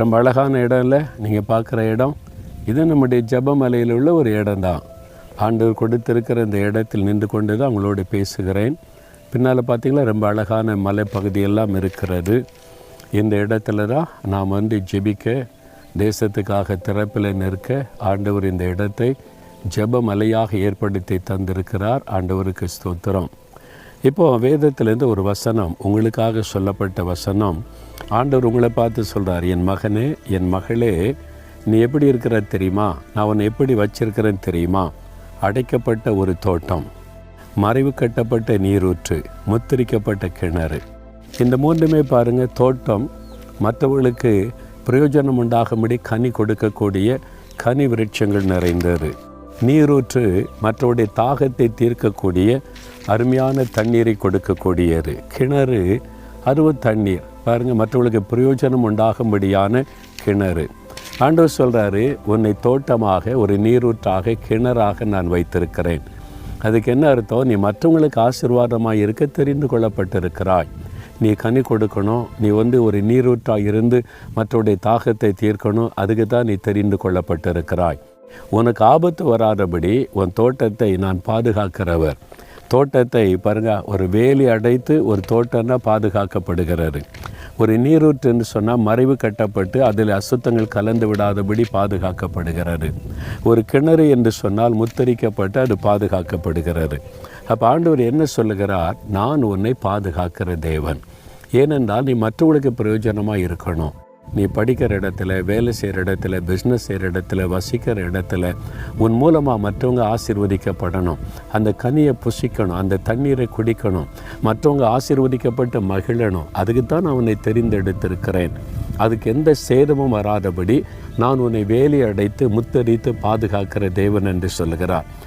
ரொம்ப அழகான இடம் இல்லை நீங்கள் பார்க்குற இடம். இது நம்முடைய ஜெபமலையில் உள்ள ஒரு இடம்தான். ஆண்டவர் கொடுத்திருக்கிற இந்த இடத்தில் நின்று கொண்டு தான் உங்களோடு பேசுகிறேன். பின்னால் பார்த்தீங்களா ரொம்ப அழகான மலைப்பகுதியெல்லாம் இருக்கிறது. இந்த இடத்துல தான் நாம் வந்து ஜெபிக்க தேசத்துக்காக திறப்பில் நிற்க ஆண்டவர் இந்த இடத்தை ஜெபமலையாக ஏற்படுத்தி தந்திருக்கிறார். ஆண்டவருக்கு ஸ்தோத்திரம். இப்போ வேதத்திலேருந்து ஒரு வசனம் உங்களுக்காக சொல்லப்பட்ட வசனம். ஆண்டவர் உங்களை பார்த்து சொல்கிறார் என் மகனே என் மகளே நீ எப்படி இருக்கிற தெரியுமா? நான் உன்னை எப்படி வச்சிருக்கிறேன் தெரியுமா? அடைக்கப்பட்ட ஒரு தோட்டம் மறைவு கட்டப்பட்ட நீரூற்று முத்திரிக்கப்பட்ட கிணறு. இந்த மூன்றுமே பாருங்கள் தோட்டம் மற்றவர்களுக்கு பிரயோஜனம் உண்டாகும்படி கனி கொடுக்கக்கூடிய கனி விருட்சங்கள் நிறைந்தது. நீரூற்று மற்றவருடைய தாகத்தை தீர்க்கக்கூடிய அருமையான தண்ணீரை கொடுக்கக்கூடியது. கிணறு அருவ தண்ணீர் பாருங்கள் மற்றவர்களுக்கு பிரயோஜனம் உண்டாகும்படியான கிணறு. ஆண்டவர் சொல்கிறாரு உன்னை தோட்டமாக ஒரு நீரூற்றாக கிணறாக நான் வைத்திருக்கிறேன். அதுக்கு என்ன அர்த்தம்? நீ மற்றவங்களுக்கு ஆசீர்வாதமாக இருக்க தெரிந்து கொள்ளப்பட்டிருக்கிறாய். நீ கனி கொடுக்கணும் நீ வந்து ஒரு நீரூற்றாக இருந்து மற்றவருடைய தாகத்தை தீர்க்கணும் அதுக்கு தான் நீ தெரிந்து கொள்ளப்பட்டிருக்கிறாய். உனக்கு ஆபத்து வராதபடி உன் தோட்டத்தை நான் பாதுகாக்கிறவர். தோட்டத்தை பாருங்க ஒரு வேலி அடைத்து ஒரு தோட்டம்னா பாதுகாக்கப்படுகிறது. ஒரு நீரூற்று என்று சொன்னால் மறைவு கட்டப்பட்டு அதில் அசுத்தங்கள் கலந்து விடாதபடி பாதுகாக்கப்படுகிறது. ஒரு கிணறு என்று சொன்னால் முத்தரிக்கப்பட்டு அது பாதுகாக்கப்படுகிறது. அப்போ ஆண்டவர் என்ன சொல்லுகிறார்? நான் உன்னை பாதுகாக்கிற தேவன். ஏனென்றால் நீ மற்றவர்களுக்கு பிரயோஜனமாக இருக்கணும். நீ படிக்கிற இடத்துல வேலை செய்கிற இடத்துல பிஸ்னஸ் செய்கிற இடத்துல வசிக்கிற இடத்துல உன் மூலமாக மற்றவங்க ஆசிர்வதிக்கப்படணும். அந்த கனியை புசிக்கணும் அந்த தண்ணீரை குடிக்கணும். மற்றவங்க ஆசிர்வதிக்கப்பட்டு மகிழணும். அதுக்கு தான் நான் உன்னை தெரிந்தெடுத்திருக்கிறேன். அதுக்கு எந்த சேதமும் வராதபடி நான் உன்னை வேலி அடைத்து முத்தரித்து பாதுகாக்கிற தேவன் என்று சொல்கிறார்